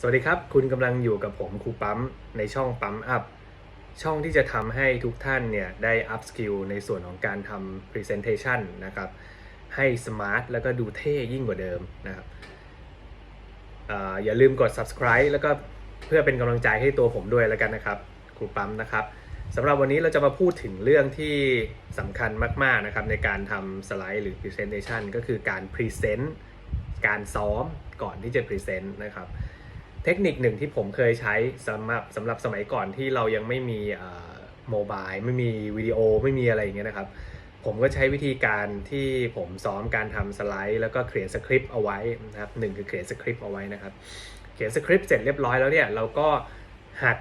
สวัสดีครับ คุณกำลังอยู่กับผมครูปั๊มในช่องปั๊มอัพ ช่องที่จะทำให้ทุกท่านเนี่ยได้อัพสกิลในส่วนของการทำ Presentation นะครับให้สมาร์ทแล้วก็ดูเท่ยิ่งกว่าเดิมนะครับออย่าลืมกด subscribe แล้วก็เพื่อเป็นกำลังใจให้ตัวผมด้วยแล้วกันนะครับครูปั๊มนะครับสำหรับวันนี้เราจะมาพูดถึงเรื่องที่สำคัญมาก ๆ นะครับ ในการทำสไลด์หรือ Presentation ก็คือการ Present การซ้อมก่อนที่จะ Present นะครับ ทคนิคหนึ่งที่ผมเคยใช้สำหรับสำหรับสมัยก่อนที่เรายังไม่มีโมบายไม่มีวิดีโอไม่มีอะไรอย่างเงี้ยนะครับ ผมก็ใช้วิธีการที่ผมซ้อมการทำสไลด์ แล้วก็เขียนสคริปต์เอาไว้นะครับหนึ่งคือเขียนสคริปต์เอาไว้นะครับ เขียนสคริปต์เสร็จเรียบร้อยแล้วเนี่ยเราก็หัด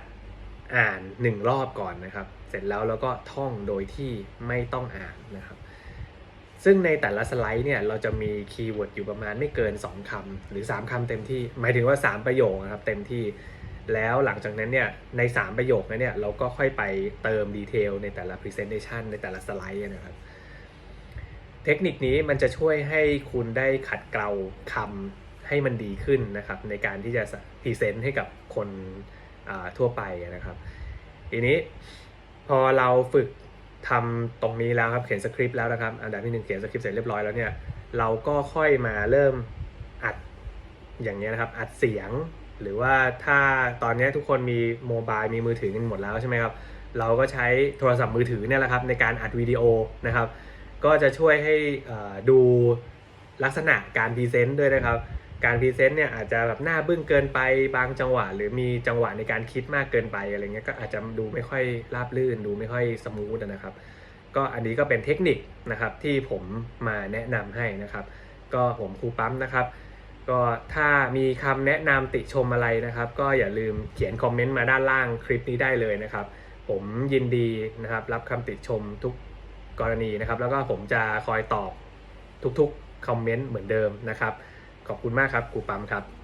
อ่านหนึ่งรอบก่อนนะครับ เสร็จแล้วเราก็ท่องโดยที่ไม่ต้องอ่านนะครับ ซึ่งในแต่ละสไลด์เนี่ยเราจะมีคีย์เวิร์ดอยู่ประมาณไม่เกิน 2คำหรือ 3คำเต็มที่ หมายถึงว่า 3 ประโยคนะครับเต็มที่ แล้วหลังจากนั้นเนี่ยใน 3 ประโยคนั้นเนี่ยเราก็ค่อยไปเติมดีเทลในแต่ละ Presentation ในแต่ละสไลด์นะครับ เทคนิคนี้มันจะช่วยให้คุณได้ขัดเกลาคำให้มันดีขึ้นนะครับในการที่จะพรีเซนต์ให้กับคนทั่วไปนะครับ ทีนี้พอเราฝึก ทำตรงนี้แล้วครับเขียนสคริปต์แล้วนะครับ อันดับที่หนึ่งเขียนสคริปต์เสร็จเรียบร้อยแล้วเนี่ยเราก็ค่อยมาเริ่มอัดอย่างเงี้ยนะครับ อัดเสียง หรือว่าถ้าตอนนี้ทุกคนมีโมบายมีมือถือกันหมดแล้วใช่ไหมครับ เราก็ใช้โทรศัพท์มือถือเนี่ยแหละครับในการอัดวิดีโอนะครับ ก็จะช่วยให้ดูลักษณะการพรีเซนต์ด้วยนะครับ การพรีเซนต์เนี่ยอาจจะแบบหน้าบึ้งเกินไปบางจังหวะ หรือมีจังหวะในการคิดมากเกินไปอะไรเงี้ยก็อาจจะดูไม่ค่อยราบรื่น ดูไม่ค่อยสมูทนะครับ ก็อันนี้ก็เป็นเทคนิคนะครับที่ผมมาแนะนำให้นะครับ ก็ผมครูปั๊มนะครับ ก็ถ้ามีคำแนะนำติชมอะไรนะครับ ก็อย่าลืมเขียนคอมเมนต์มาด้านล่างคลิปนี้ได้เลยนะครับ ผมยินดีนะครับรับคำติชมทุกกรณีนะครับ แล้วก็ผมจะคอยตอบทุกๆคอมเมนต์เหมือนเดิมนะครับ ขอบคุณมากครับครูปั๊มครับ